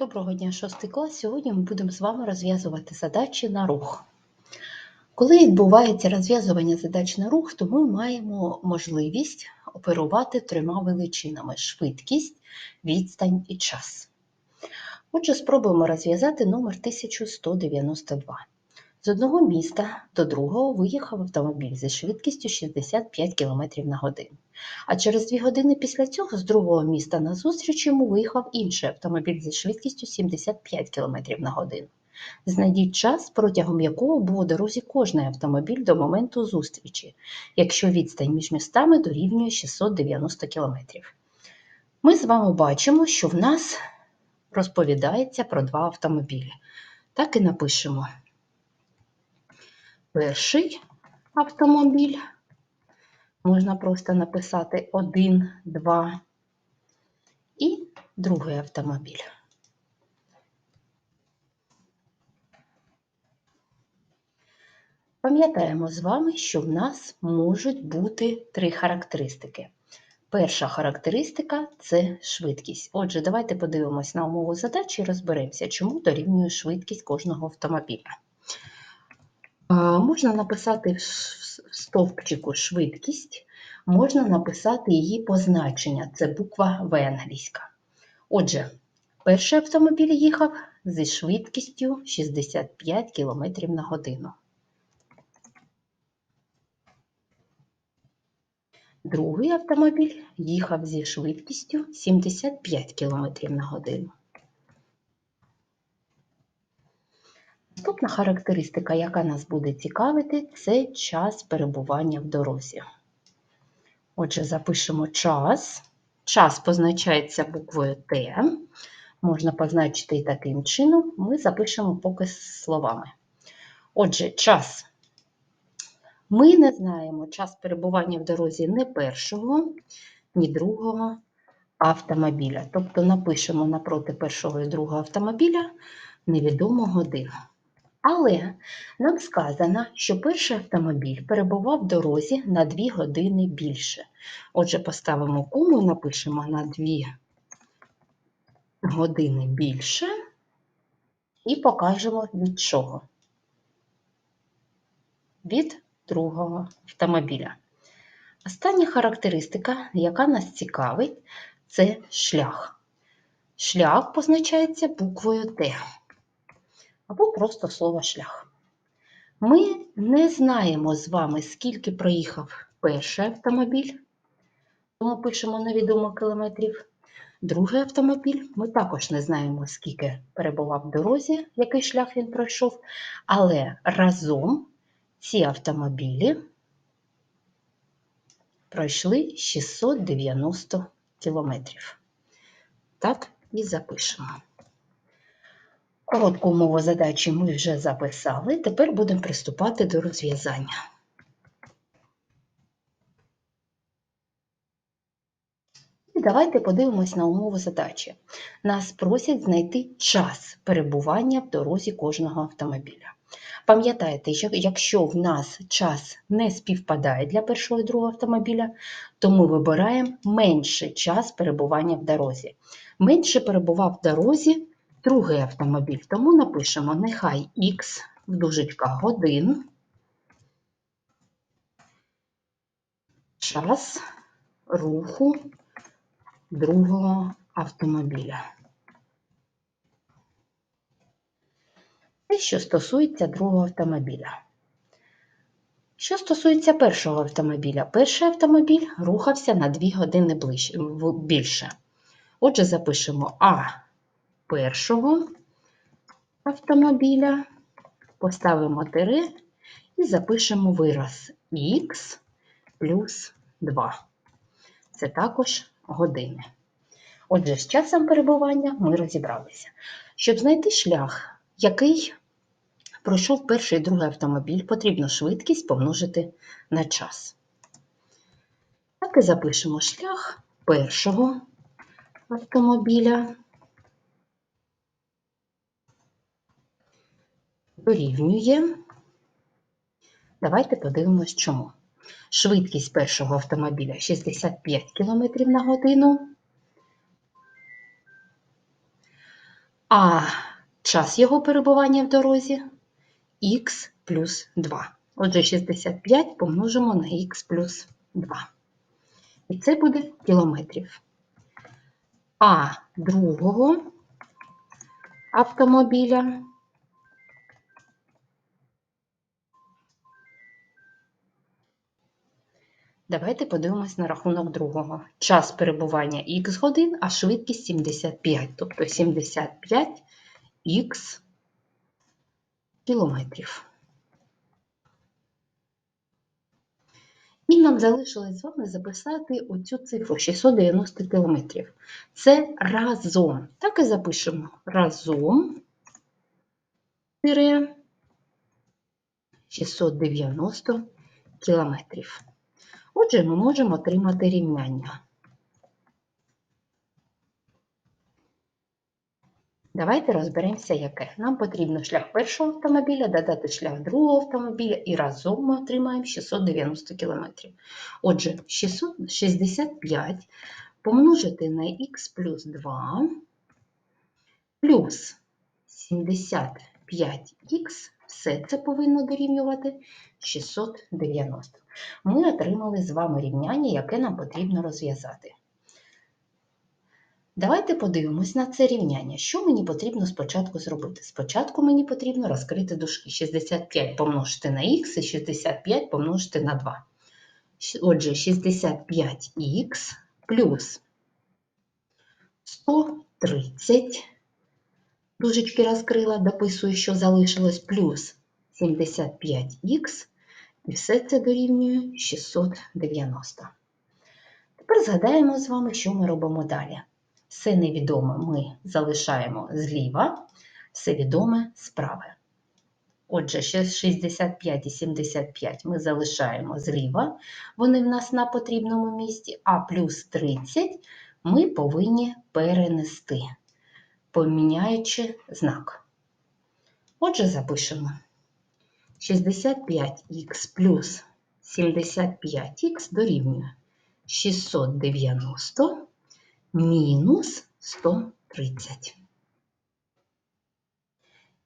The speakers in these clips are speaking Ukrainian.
Доброго дня, 6 клас. Сьогодні ми будемо з вами розв'язувати задачі на рух. Коли відбувається розв'язування задач на рух, то ми маємо можливість оперувати трьома величинами: швидкість, відстань і час. Отже, спробуємо розв'язати номер 1192. З одного міста до другого виїхав автомобіль зі швидкістю 65 км на годину. А через дві години після цього з другого міста на зустріч йому виїхав інший автомобіль зі швидкістю 75 км на годину. Знайдіть час, протягом якого був у дорозі кожний автомобіль до моменту зустрічі, якщо відстань між містами дорівнює 690 км. Ми з вами бачимо, що в нас розповідається про два автомобілі. Так і напишемо. Перший автомобіль можна просто написати 1, 2 і другий автомобіль. Пам'ятаємо з вами, що в нас можуть бути три характеристики. Перша характеристика це швидкість. Отже, давайте подивимось на умову задачі і розберемося, чому дорівнює швидкість кожного автомобіля. Можна написати в стовпчику швидкість, можна написати її позначення, це буква В англійська. Отже, перший автомобіль їхав зі швидкістю 65 км на годину. Другий автомобіль їхав зі швидкістю 75 км на годину. Наступна характеристика, яка нас буде цікавити, це час перебування в дорозі. Отже, запишемо час. Час позначається буквою Т. Можна позначити і таким чином, ми запишемо поки словами. Отже, час. Ми не знаємо час перебування в дорозі не першого, ні другого автомобіля. Тобто напишемо напроти першого і другого автомобіля невідому годину. Але нам сказано, що перший автомобіль перебував в дорозі на 2 години більше. Отже, поставимо кому напишемо на 2 години більше і покажемо від чого. Від другого автомобіля. Остання характеристика, яка нас цікавить, це шлях. Шлях позначається буквою Т або просто слово шлях. Ми не знаємо з вами, скільки проїхав перший автомобіль, тому пишемо невідомо кілометрів. Другий автомобіль ми також не знаємо, скільки перебував в дорозі, який шлях він пройшов, але разом ці автомобілі пройшли 690 кілометрів. Так і запишемо. Коротку умову задачі ми вже записали, тепер будемо приступати до розв'язання. І давайте подивимось на умову задачі. Нас просять знайти час перебування в дорозі кожного автомобіля. Пам'ятайте, якщо в нас час не співпадає для першого і другого автомобіля, то ми вибираємо менший час перебування в дорозі. Менше перебував в дорозі другий автомобіль. Тому напишемо нехай Х в дужечках годин. Час руху другого автомобіля. Це що стосується другого автомобіля. Що стосується першого автомобіля, перший автомобіль рухався на 2 години більше. Отже, запишемо А першого автомобіля, поставимо тире і запишемо вираз х плюс 2. Це також години. Отже, з часом перебування ми розібралися. Щоб знайти шлях, який пройшов перший і другий автомобіль, потрібно швидкість помножити на час. Так і запишемо шлях першого автомобіля дорівнює. Давайте подивимось, чому. Швидкість першого автомобіля 65 км на годину. а час його перебування в дорозі х плюс 2. Отже, 65 помножимо на х плюс 2. І це буде кілометрів. А другого автомобіля Давайте подивимось на рахунок другого. Час перебування х годин, а швидкість 75, тобто 75 х кілометрів. І нам залишилось з вами записати оцю цифру 690 кілометрів. Це разом. Так і запишемо. Разом тире 690 кілометрів. Отже, ми можемо отримати рівняння. Давайте розберемося, яке. Нам потрібно шлях першого автомобіля, додати шлях другого автомобіля і разом ми отримаємо 690 км. Отже, 665 помножити на х плюс 2 плюс 75х, все це повинно дорівнювати 690. Ми отримали з вами рівняння, яке нам потрібно розв'язати. Давайте подивимось на це рівняння. Що мені потрібно спочатку зробити? Спочатку мені потрібно розкрити дужки. 65 помножити на х і 65 помножити на 2. Отже, 65х плюс 130, дужечки розкрила, дописую, що залишилось, плюс 75х, і все це дорівнює 690. Тепер згадаємо з вами, що ми робимо далі. Все невідоме ми залишаємо зліва, все відоме справа. Отже, 65 і 75 ми залишаємо зліва, вони в нас на потрібному місці, а плюс 30 ми повинні перенести, поміняючи знак. Отже, запишемо 65х плюс 75х дорівнює 690 мінус 130.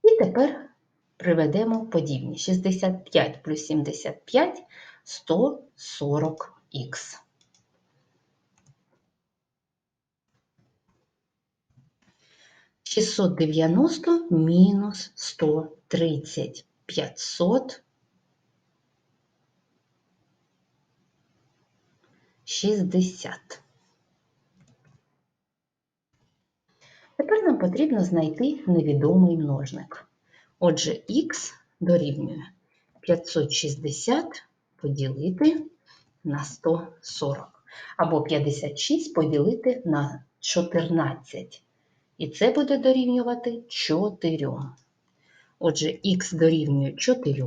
І тепер приведемо подібні. 65 плюс 75 140х. Шістсот дев'яносто мінус сто тридцять. П'ятсот шістдесят. Тепер нам потрібно знайти невідомий множник. Отже, х дорівнює 560 поділити на 140, або 56 поділити на 14. І це буде дорівнювати 4. Отже, х дорівнює 4.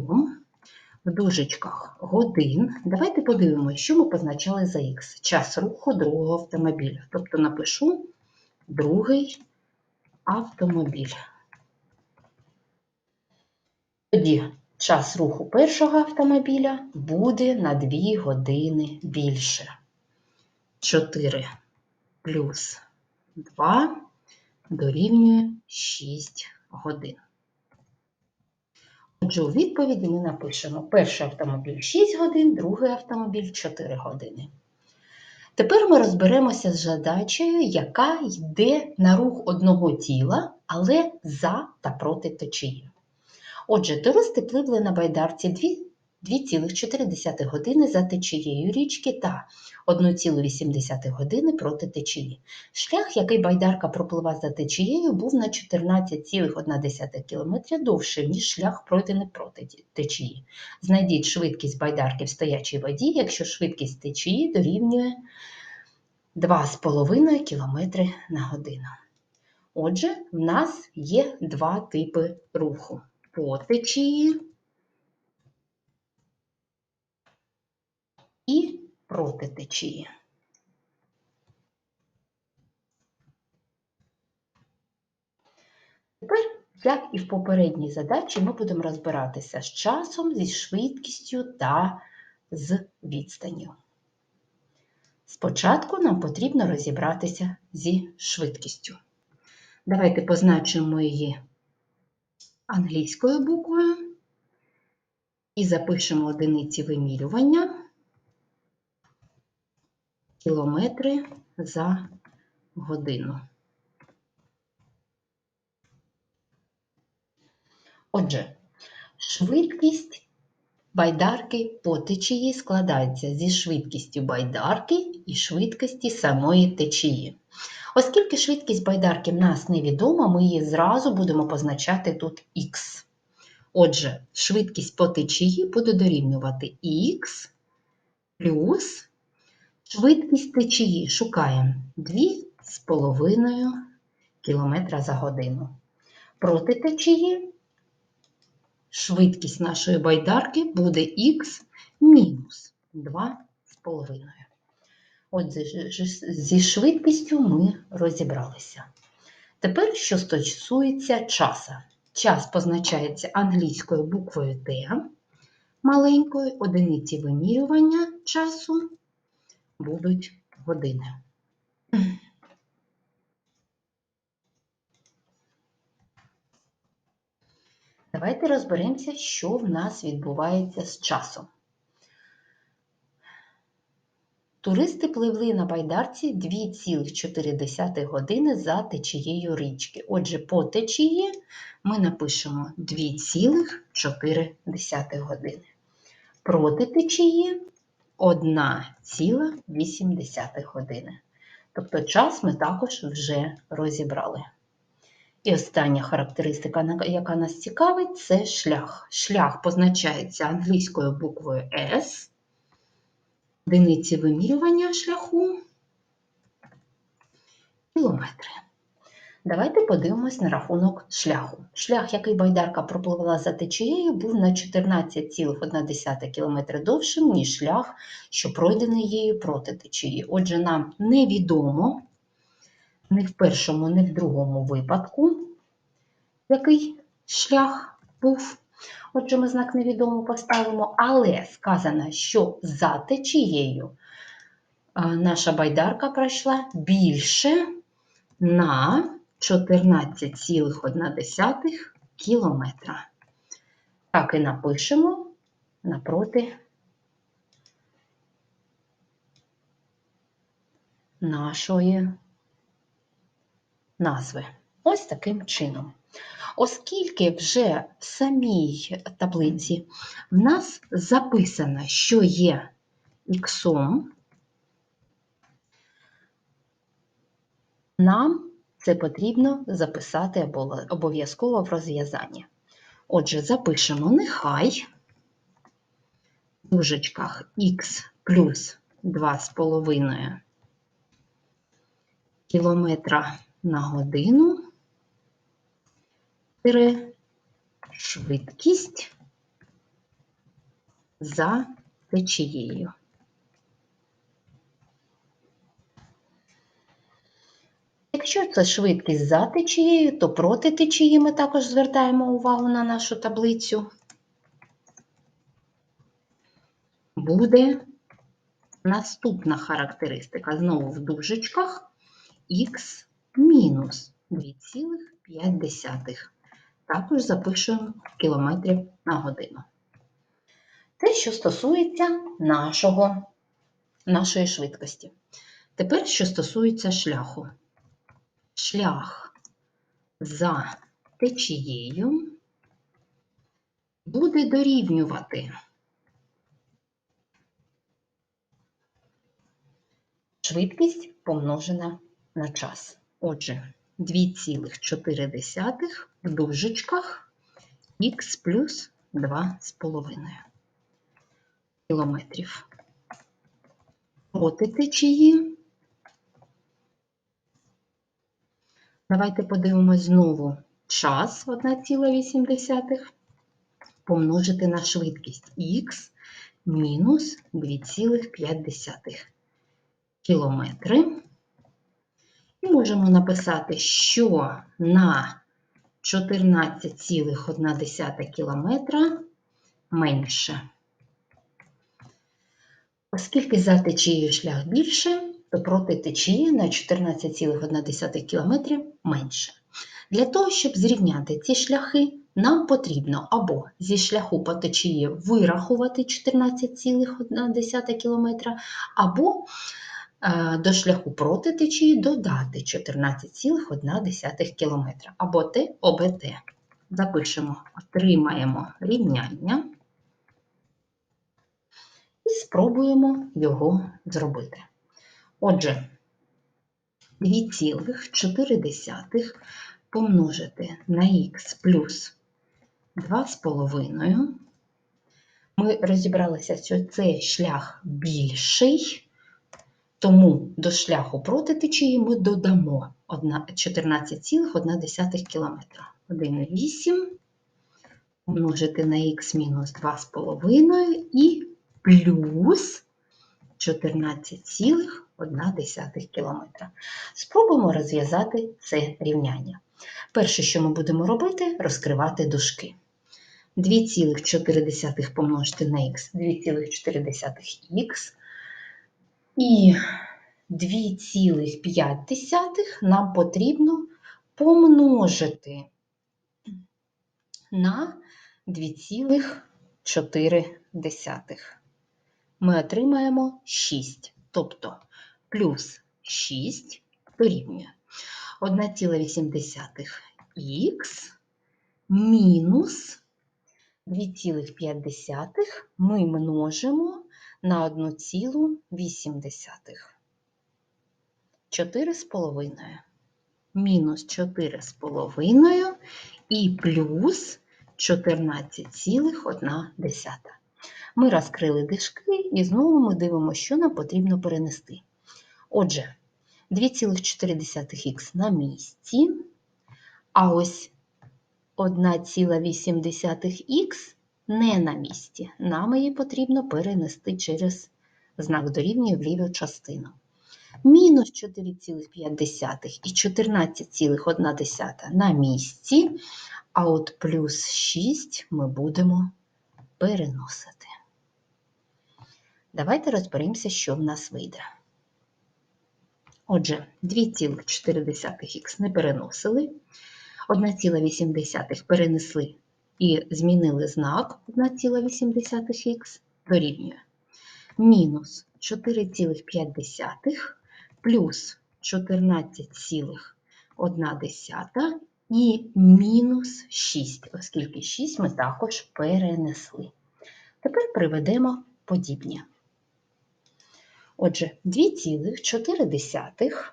В дужечках годин. Давайте подивимося, що ми позначали за х. Час руху другого автомобіля. Тобто напишу другий автомобіль. Тоді час руху першого автомобіля буде на 2 години більше. 4 плюс 2 дорівнює 6 годин. Отже, у відповіді ми напишемо перший автомобіль 6 годин, другий автомобіль 4 години. Тепер ми розберемося з задачею, яка йде на рух одного тіла, але за та проти течії. Отже, туристи пливли на байдарці 2,4 години за течією річки та 1,8 години проти течії. Шлях, який байдарка проплила за течією, був на 14,1 км довший, ніж шлях пройдений проти течії. Знайдіть швидкість байдарки в стоячій воді, якщо швидкість течії дорівнює 2,5 км на годину. Отже, в нас є два типи руху по течії і проти течії. Тепер, як і в попередній задачі, ми будемо розбиратися з часом, зі швидкістю та з відстанню. Спочатку нам потрібно розібратися зі швидкістю. Давайте позначимо її англійською буквою і запишемо одиниці вимірювання кілометри за годину. Отже, швидкість байдарки по течії складається зі швидкістю байдарки і швидкості самої течії. Оскільки швидкість байдарки в нас невідома, ми її зразу будемо позначати тут х. Отже, швидкість по течії буде дорівнювати х плюс швидкість течії шукаємо 2,5 км за годину. Проти течії швидкість нашої байдарки буде х мінус 2,5. Отже, зі швидкістю ми розібралися. Тепер, що стосується часу. Час позначається англійською буквою Т, маленькою одиниці вимірювання часу будуть години. Давайте розберемося, що в нас відбувається з часом. Туристи пливли на байдарці 2,4 години за течією річки. Отже, по течії ми напишемо 2,4 години. Проти течії 1,8 години. Тобто час ми також вже розібрали. І остання характеристика, яка нас цікавить, це шлях. Шлях позначається англійською буквою S. Одиниці вимірювання шляху кілометри. Давайте подивимось на рахунок шляху. Шлях, який байдарка пропливла за течією, був на 14,1 км довшим, ніж шлях, що пройдений її проти течії. Отже, нам невідомо ні в першому, ні в другому випадку, який шлях був. Отже, ми знак невідомо поставимо, але сказано, що за течією наша байдарка пройшла більше на 14,1 кілометра. Так і напишемо напроти нашої назви. Ось таким чином. Оскільки вже в самій таблиці в нас записано, що є іксом, нам це потрібно записати обов'язково в розв'язанні. Отже, запишемо нехай в дужечках х плюс 2,5 кілометра на годину швидкість за течією. Якщо це швидкість за течією, то проти течії ми також звертаємо увагу на нашу таблицю. Буде наступна характеристика знову в дужечках х мінус 2,5. Також запишемо кілометрів на годину. Те, що стосується нашого, нашої швидкості. Тепер, що стосується шляху. Шлях за течією буде дорівнювати швидкість помножена на час. Отже, 2,4 в дужечках х плюс 2,5 кілометрів. Проти течії. Давайте подивимось знову час 1,8 помножити на швидкість х мінус 2,5 кілометри. І можемо написати, що на 14,1 кілометра менше. Оскільки за течією шлях більше, то проти течії на 14,1 км менше. Для того, щоб зрівняти ці шляхи, нам потрібно або зі шляху по течії вирахувати 14,1 км, або е, до шляху проти течії додати 14,1 км, або Т, ОБ Т. Запишемо, отримаємо рівняння і спробуємо його зробити. Отже, 2,4 помножити на х плюс 2,5. Ми розібралися, що цей шлях більший, тому до шляху проти течії ми додамо 14,1 км. 1,8 помножити на х мінус 2,5 і плюс 14,1 км. Спробуємо розв'язати це рівняння. Перше, що ми будемо робити, розкривати дужки. 2,4 помножити на х 2,4х і 2,5 нам потрібно помножити на 2,4. Ми отримаємо 6, тобто плюс 6 дорівнює 1,8х мінус 2,5 ми множимо на 1,8. 4,5 мінус 4,5 і плюс 14,1. Ми розкрили дужки і знову ми дивимося, що нам потрібно перенести. Отже, 2,4х на місці, а ось 1,8х не на місці. Нам її потрібно перенести через знак дорівнює в ліву частину. Мінус 4,5 і 14,1 на місці, а от плюс 6 ми будемо переносити. Давайте розберемося, що в нас вийде. Отже, 2,4х не переносили, 1,8 перенесли і змінили знак 1,8х дорівнює мінус 4,5 плюс 14,1 і мінус 6, оскільки 6 ми також перенесли. Тепер приведемо подібні. Отже, 2,4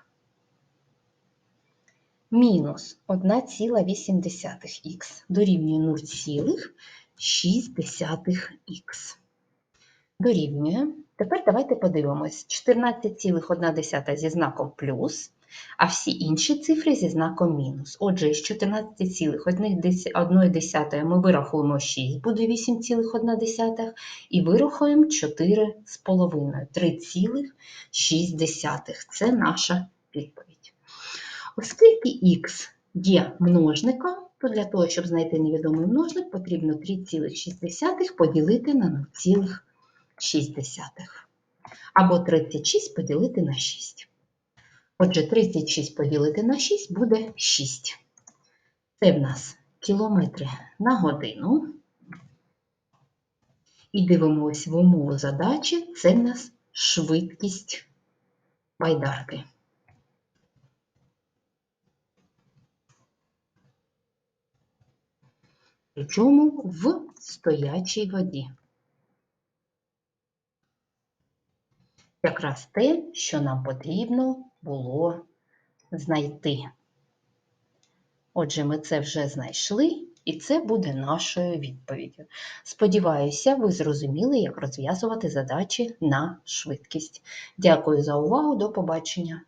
мінус 1,8х дорівнює 0,6х. Дорівнює. Тепер давайте подивимось. 14,1 зі знаком плюс, а всі інші цифри зі знаком мінус. Отже, із 14,1 ми вирахуємо 6, буде 8,1, і вирахуємо 4,5, 3,6. Це наша відповідь. Оскільки х є множником, то для того, щоб знайти невідомий множник, потрібно 3,6 поділити на 0,6. Або 36 поділити на 6. Отже, 36 поділити на 6 буде 6. Це в нас кілометри на годину. І дивимося в умову задачі, це в нас швидкість байдарки. Причому в стоячій воді. Якраз те, що нам потрібно було знайти. Отже, ми це вже знайшли, і це буде нашою відповіддю. Сподіваюся, ви зрозуміли, як розв'язувати задачі на швидкість. Дякую за увагу, до побачення!